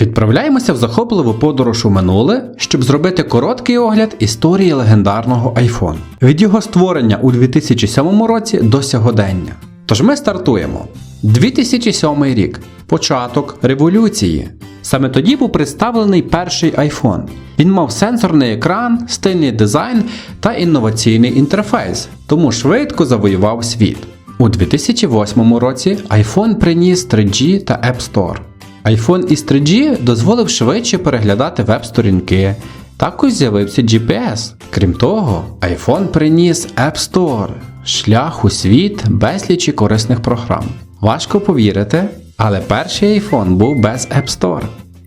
Відправляємося в захопливу подорож у минуле, щоб зробити короткий огляд історії легендарного iPhone від його створення у 2007 році до сьогодення. Тож ми стартуємо. 2007 рік початок революції. Саме тоді був представлений перший iPhone. Він мав сенсорний екран, стильний дизайн та інноваційний інтерфейс, тому швидко завоював світ. У 2008 році iPhone приніс 3G та App Store. iPhone із 3G дозволив швидше переглядати веб-сторінки. Також з'явився GPS. Крім того, iPhone приніс App Store, шлях у світ безлічі корисних програм. Важко повірити, але перший iPhone був без App Store.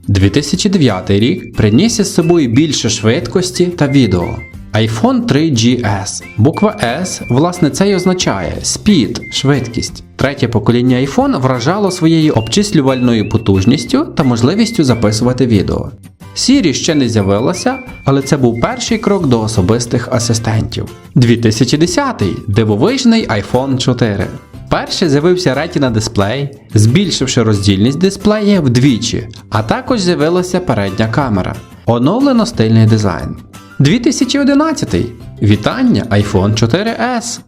2009 рік приніс із собою більше швидкості та відео. iPhone 3GS. Буква S, власне, це й означає Speed, швидкість. Третє покоління iPhone вражало своєю обчислювальною потужністю та можливістю записувати відео. Siri ще не з'явилося, але це був перший крок до особистих асистентів. 2010 дивовижний iPhone 4. Перший з'явився Retina дисплей, збільшивши роздільність дисплея вдвічі, а також з'явилася передня камера. Оновлено стильний дизайн. 2011. Вітання iPhone 4S.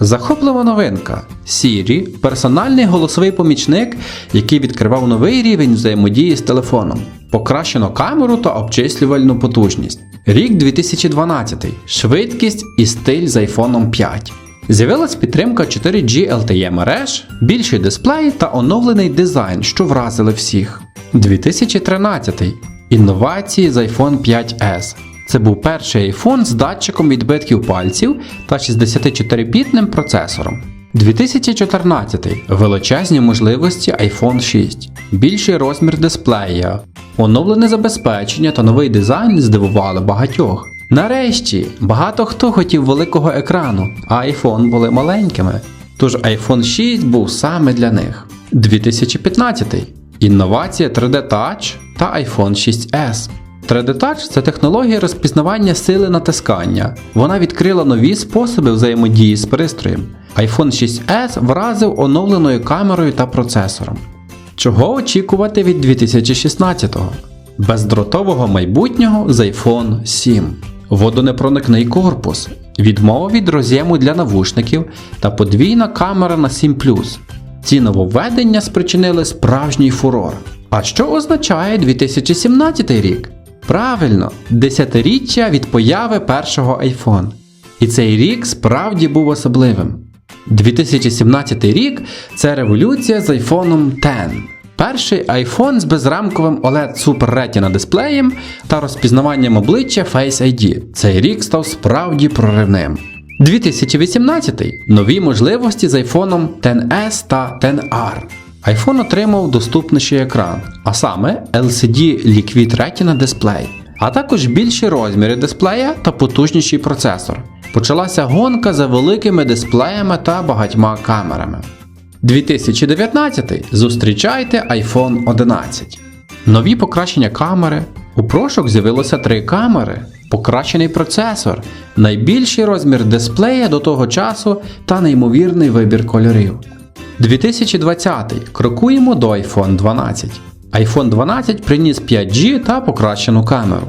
Захоплива новинка. Siri – персональний голосовий помічник, який відкривав новий рівень взаємодії з телефоном. Покращено камеру та обчислювальну потужність. Рік 2012. Швидкість і стиль з iPhone 5. З'явилась підтримка 4G LTE мереж, більший дисплей та оновлений дизайн, що вразили всіх. 2013. Інновації з iPhone 5S. Це був перший iPhone з датчиком відбитків пальців та 64-бітним процесором. 2014. Величезні можливості iPhone 6, більший розмір дисплея, оновлене забезпечення та новий дизайн здивували багатьох. Нарешті, багато хто хотів великого екрану, а iPhone були маленькими. Тож iPhone 6 був саме для них. 2015. Інновація 3D Touch та iPhone 6s. 3D Touch – це технологія розпізнавання сили натискання. Вона відкрила нові способи взаємодії з пристроєм. iPhone 6s вразив оновленою камерою та процесором. Чого очікувати від 2016-го? Бездротового майбутнього з iPhone 7, водонепроникний корпус, відмова від роз'єму для навушників та подвійна камера на 7 Ці нововведення спричинили справжній фурор. А що означає 2017 рік? Правильно, десятиріччя від появи першого iPhone. І цей рік справді був особливим. 2017 рік це революція з iPhone 10. Перший iPhone з безрамковим OLED Super Retina дисплеєм та розпізнаванням обличчя Face ID. Цей рік став справді проривним. 2018 нові можливості з iPhone 10s та 10R. iPhone отримав доступніший екран, а саме LCD Liquid Retina дисплей, а також більші розміри дисплея та потужніший процесор. Почалася гонка за великими дисплеями та багатьма камерами. 2019 зустрічайте iPhone 11. Нові покращення камери. У прошок з'явилося три камери, покращений процесор, найбільший розмір дисплея до того часу та неймовірний вибір кольорів. 2020 крокуємо до iPhone 12. iPhone 12 приніс 5G та покращену камеру.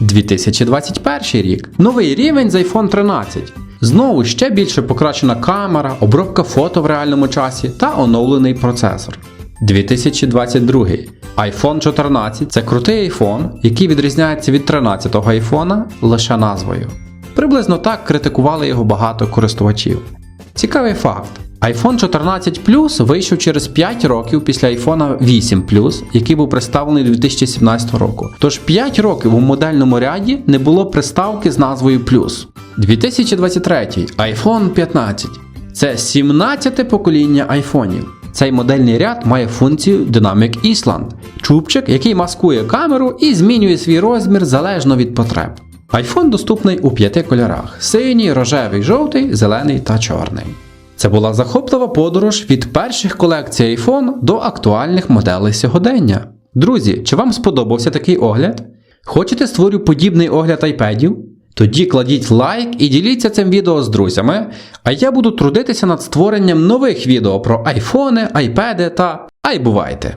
2021 рік новий рівень з iPhone 13. Знову ще більше покращена камера, обробка фото в реальному часі та оновлений процесор. 2022 iPhone 14 це крутий iPhone, який відрізняється від 13-го iPhone лише назвою. Приблизно так критикували його багато користувачів. Цікавий факт. iPhone 14 Plus вийшов через 5 років після iPhone 8 Plus, який був представлений 2017 року. Тож 5 років у модельному ряді не було приставки з назвою Plus. 2023 iPhone 15. Це 17 покоління айфонів. Цей модельний ряд має функцію Dynamic Island – чубчик, який маскує камеру і змінює свій розмір залежно від потреб. iPhone доступний у п'яти кольорах: синій, рожевий, жовтий, зелений та чорний. Це була захоплива подорож від перших колекцій iPhone до актуальних моделей сьогодення. Друзі, чи вам сподобався такий огляд? Хочете створю подібний огляд айпедів? Тоді кладіть лайк і діліться цим відео з друзями, а я буду трудитися над створенням нових відео про айфони, айпеди та ай бувайте!